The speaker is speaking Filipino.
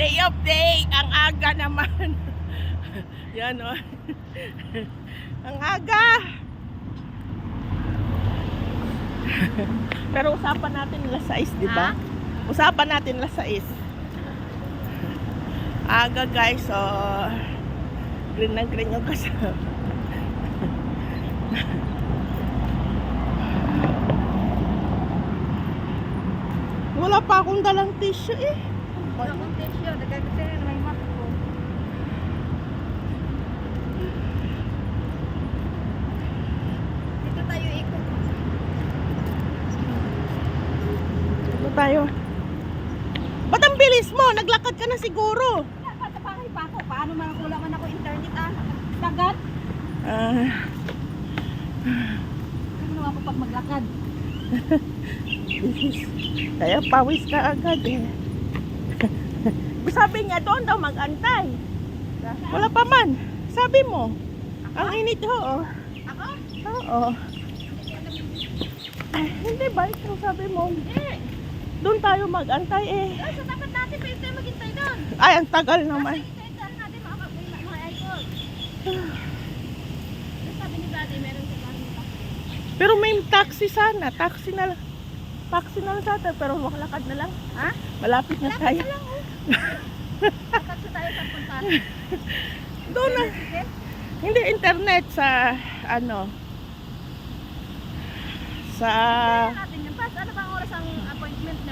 Day of day, ang aga naman. Yan o. ang aga. Pero usapan natin alas 6, di ba? Usapan natin alas 6. Aga guys, so green na green yung kasama. Wala pa akong dalang tissue eh. Wala akong tissue. Ko sa'yo, may mat ko. Dito tayo ikot. Ano tayo? Ba't ang bilis mo? Naglakad ka na siguro. Bahay pa ako. Paano man wala man ako internet ah? Dagat. Ah, Ano ako pag maglakad? kaya pawis ka agad eh. Sabi niya doon daw mag-antay. Wala pa man. Sabi mo. Ang init ho. Oh. Ako? Oo. Ay, hindi ba? Ito sabi mo. Eh. Doon tayo mag-antay eh. Ay, sa dapat natin pwede tayo maghintay doon. Ay, ang tagal naman. Hintay saan natin makakabuhay na mga icon. Sabi ni Daddy, meron sa nila. Pero may taxi sana. Taxi na lang. Taxi na lang sa atin. Pero makalakad na lang. Ha? Malapit na tayo. lang Pagkaksa tayo sa punta. Doon na. Hindi, internet sa ano. Sa... Ano bang oras ang appointment nyo?